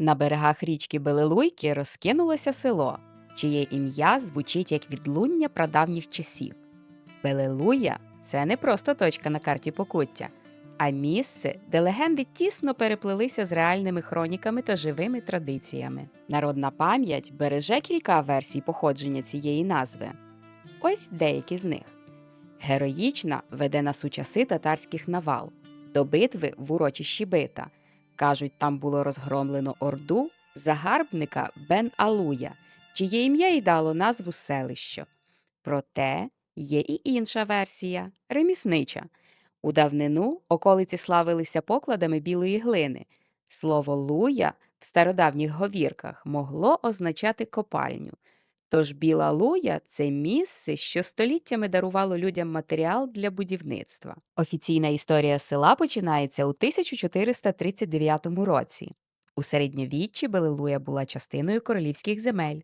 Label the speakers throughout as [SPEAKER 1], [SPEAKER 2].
[SPEAKER 1] На берегах річки Белилуйки розкинулося село, чиє ім'я звучить як відлуння прадавніх часів. Белилуя це не просто точка на карті Покуття, а місце, де легенди тісно переплелися з реальними хроніками та живими традиціями. Народна пам'ять береже кілька версій походження цієї назви. Ось деякі з них. Героїчна веде нас у часи татарських навал, до битви в урочищі бита. Кажуть, там було розгромлено орду загарбника Бен Алуя, чиє ім'я й дало назву селища. Проте є і інша версія реміснича. У давнину околиці славилися покладами білої глини. Слово луя в стародавніх говірках могло означати копальню. Тож біла луя це місце, що століттями дарувало людям матеріал для будівництва. Офіційна історія села починається у 1439 році. У середньовіччі Белилуя була частиною королівських земель.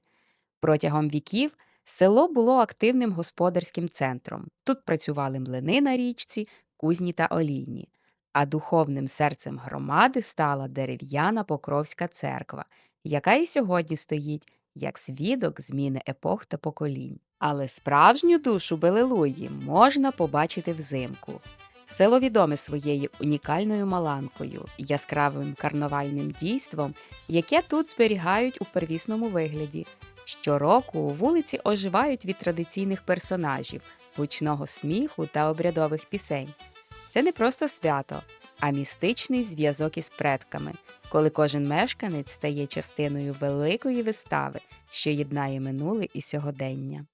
[SPEAKER 1] Протягом віків село було активним господарським центром. Тут працювали млини на річці, кузні та олійні. А духовним серцем громади стала дерев'яна Покровська церква, яка і сьогодні стоїть як свідок зміни епох та поколінь. Але справжню душу Белилуї можна побачити взимку. Село відоме своєю унікальною маланкою, яскравим карнавальним дійством, яке тут зберігають у первісному вигляді. Щороку вулиці оживають від традиційних персонажів, гучного сміху та обрядових пісень. Це не просто свято, а містичний зв'язок із предками, коли кожен мешканець стає частиною великої вистави, що єднає минуле і сьогодення.